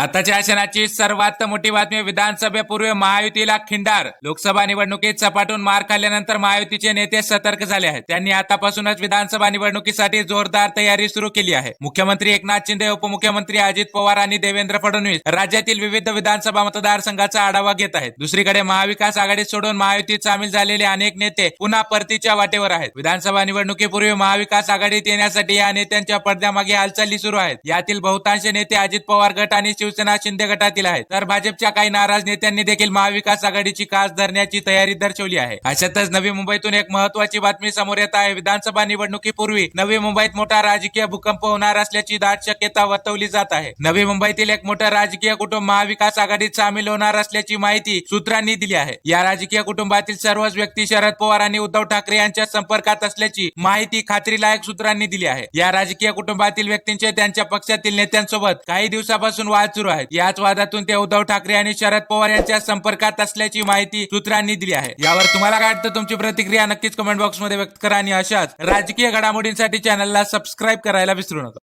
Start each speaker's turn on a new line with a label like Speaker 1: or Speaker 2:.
Speaker 1: आताच्या शासनाची सर्वात मोठी बातमी विधानसभेपूर्वी महायुतीला खिंडार. लोकसभा निवडणुकीत सपाटून मार खाल्ल्यानंतर महायुतीचे नेते सतर्क झाले आहेत. त्यांनी आतापासूनच विधानसभा निवडणुकीसाठी जोरदार तयारी सुरू केली आहे. मुख्यमंत्री एकनाथ शिंदे उपमुख्यमंत्री अजित पवार आणि देवेंद्र फडणवीस राज्यातील विविध विधानसभा मतदारसंघाचा आढावा घेत आहेत. दुसरीकडे महाविकास आघाडीत सोडून महायुतीत सामील झालेले अनेक नेते पुन्हा परतीच्या वाटेवर आहेत. विधानसभा निवडणुकीपूर्वी महाविकास आघाडीत येण्यासाठी या नेत्यांच्या पडद्यामागे हालचाली सुरू आहेत. यातील बहुतांश नेते अजित पवार गट आणि शिवसेना शिंदे गटातील आहेत. तर भाजपच्या काही नाराज नेत्यांनी देखील महाविकास आघाडीची कास धरण्याची तयारी दर्शवली आहे. अशातच नवी मुंबईतून एक महत्वाची बातमी समोर येत आहे. विधानसभा निवडणुकीपूर्वी नवी मुंबईत मोठा राजकीय भूकंप होणार असल्याची दाट शक्यता वर्तवली जात आहे. नवी मुंबईतील एक मोठं राजकीय कुटुंब महाविकास आघाडीत सामील होणार असल्याची माहिती सूत्रांनी दिली आहे. या राजकीय कुटुंबातील सर्वच व्यक्ती शरद पवार आणि उद्धव ठाकरे यांच्या संपर्कात असल्याची माहिती खात्रीलायक सूत्रांनी दिली आहे. या राजकीय कुटुंबातील व्यक्तींचे त्यांच्या पक्षातील नेत्यांसोबत काही दिवसापासून वाद सुरू आहेत. याच वादातून ते उद्धव ठाकरे आणि शरद पवार यांच्या संपर्कात असल्याची माहिती सूत्रांनी दिली आहे. यावर तुम्हाला काय वाटतं? तुमची प्रतिक्रिया नक्कीच कमेंट बॉक्समध्ये व्यक्त करा आणि अशाच राजकीय घडामोडींसाठी चॅनलला सबस्क्राईब करायला विसरू नका.